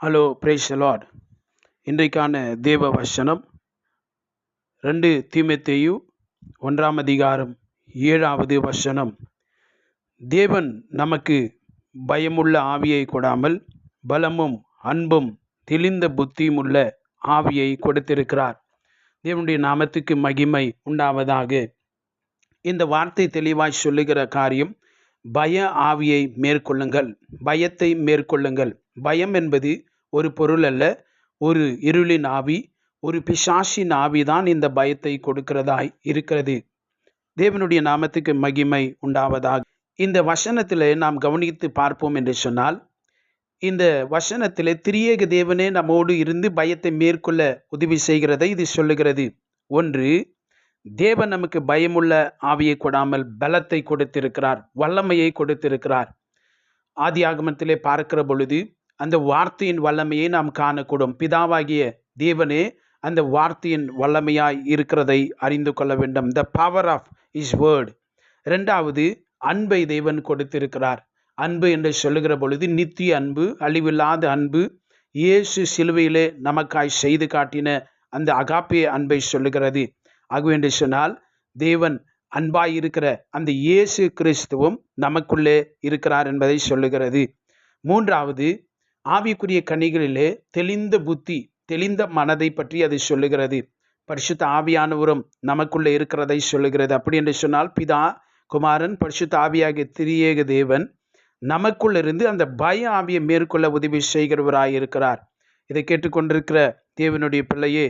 Hello brace Lord இன்றைக்கான தேவ வசனம் ரெண்டு தீமத்தேயு ஒன்றாம் அதிகாரம் ஏழாவது வசனம். தேவன் நமக்கு பயமுள்ள ஆவியை கொடாமல் பலமும் அன்பும் தெளிந்த புத்தியும் உள்ள ஆவியை கொடுத்திருக்கிறார். தேவனுடைய நாமத்துக்கு மகிமை உண்டாவதாக. இந்த வார்த்தை தெளிவாய் சொல்லுகிற காரியம் பய ஆவியை மேற்கொள்ளுங்கள். பயத்தை மேற்கொள்ளுங்கள். பயம் என்பது ஒரு பொருள் அல்ல ஒரு இருளின் ஆவி ஒரு பிசாசின் ஆவி தான் இந்த பயத்தை கொடுக்கிறதாய் இருக்கிறது. தேவனுடைய நாமத்துக்கு மகிமை உண்டாவதாக. இந்த வசனத்தில் நாம் கவனித்து பார்ப்போம் என்று சொன்னால் இந்த வசனத்தில் திரியேக தேவனே நம்மோடு இருந்து பயத்தை மேற்கொள்ள உதவி செய்கிறதை இது சொல்லுகிறது. ஒன்று தேவன் நமக்கு பயமுள்ள ஆவியை கொடாமல் பலத்தை கொடுத்திருக்கிறார் வல்லமையை கொடுத்திருக்கிறார். ஆதி ஆகமத்திலே பார்க்கிற பொழுது அந்த வார்த்தையின் வல்லமையை நாம் காணக்கூடும். பிதாவாகிய தேவனே அந்த வார்த்தையின் வல்லமையாய் இருக்கிறதை அறிந்து கொள்ள வேண்டும். The power of is word ரெண்டாவது அன்பை தேவன் கொடுத்திருக்கிறார். அன்பு என்று சொல்லுகிற பொழுது நித்திய அன்பு அழிவில்லாத அன்பு இயேசு சிலுவையிலே நமக்காய் செய்து காட்டின அந்த அகாப்பிய அன்பை சொல்லுகிறது. ஆகவே என்று சொன்னால் தேவன் அன்பாய் இருக்கிற அந்த இயேசு கிறிஸ்துவும் நமக்குள்ளே இருக்கிறார் என்பதை சொல்லுகிறது. மூன்றாவது ஆவிக்குரிய கனிகளிலே தெளிந்த புத்தி தெளிந்த மனதை பற்றி அது சொல்லுகிறது. பரிசுத்த ஆவியானவரும் நமக்குள்ளே இருக்கிறதை சொல்லுகிறது. அப்படி என்று சொன்னால் பிதா குமாரன் பரிசுத்த ஆவியாகிய திரியேக தேவன் நமக்குள்ளிருந்து அந்த பய ஆவியை மேற்கொள்ள உதவி செய்கிறவராய் இருக்கிறார். இதை கேட்டுக்கொண்டிருக்கிற தேவனுடைய பிள்ளையே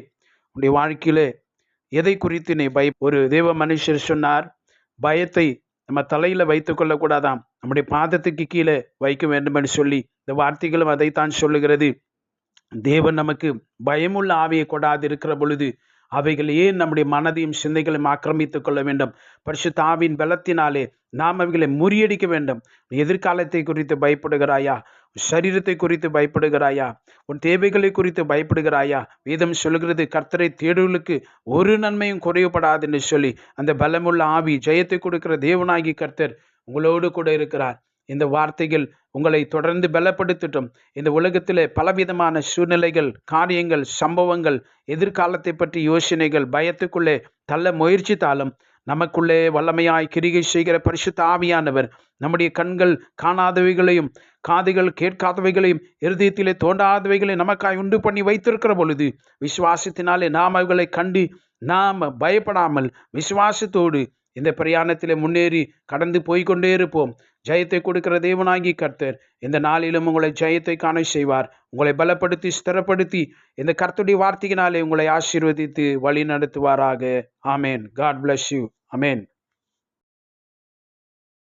உன்னுடைய வாழ்க்கையிலே எதை குறித்து நீ பய ஒரு தேவ மனுஷர் சொன்னார்? பயத்தை நம்ம தலையில் வைத்து கொள்ளக்கூடாதாம். நம்முடைய பாதத்துக்கு கீழே வைக்க வேண்டும் என்று சொல்லி இந்த வார்த்தைகளும் அதைத்தான் சொல்லுகிறது. தேவன் நமக்கு பயமுள்ள ஆவியை கொடாது இருக்கிற பொழுது அவைகள் ஏன் நம்முடைய மனதையும் சிந்தைகளையும் ஆக்கிரமித்துக் கொள்ள வேண்டும்? பரிசுத்தாவின் பலத்தினாலே நாம் அவைகளை முறியடிக்க வேண்டும். எதிர்காலத்தை குறித்து பயப்படுகிறாயா? சரீரத்தை குறித்து பயப்படுகிறாயா? உன் தேவைகளை குறித்து பயப்படுகிறாயா? வேதம் சொல்கிறது கர்த்தரை தேடுகளுக்கு ஒரு நன்மையும் குறைவுபடாது என்று சொல்லி அந்த பலமுள்ள ஆவி ஜெயத்தை கொடுக்கிற தேவனாகி கர்த்தர் உங்களோடு கூட இருக்கிறார். இந்த வார்த்தைகள் உங்களை தொடர்ந்து பலப்படுத்தட்டும். இந்த உலகத்தில் பலவிதமான சூழ்நிலைகள் காரியங்கள் சம்பவங்கள் எதிர்காலத்தை பற்றி யோசனைகள் பயத்துக்குள்ளே தள்ள முயற்சித்தாலும் நமக்குள்ளே வல்லமையாய் கிரிகை செய்கிற பரிசுத்த ஆவியானவர் நம்முடைய கண்கள் காணாதவைகளையும் காதுகள் கேட்காதவைகளையும் இருதயத்திலே தோண்டாதவைகளை நமக்காய் உண்டு பண்ணி வைத்திருக்கிற பொழுது விசுவாசத்தினாலே நாம் அவர்களை கண்டு நாம் பயப்படாமல் விசுவாசத்தோடு இந்த பிரயாணத்தில் முன்னேறி கடந்து போய்கொண்டே இருப்போம். ஜெயத்தை கொடுக்கிற தேவனாகி கர்த்தர் இந்த நாளிலும் உங்களை ஜெயத்தை காண செய்வார். உங்களை பலப்படுத்தி ஸ்திரப்படுத்தி இந்த கர்த்துடைய வார்த்தையினாலே உங்களை ஆசீர்வதித்து வழி நடத்துவாராக. ஆமேன். God bless you amen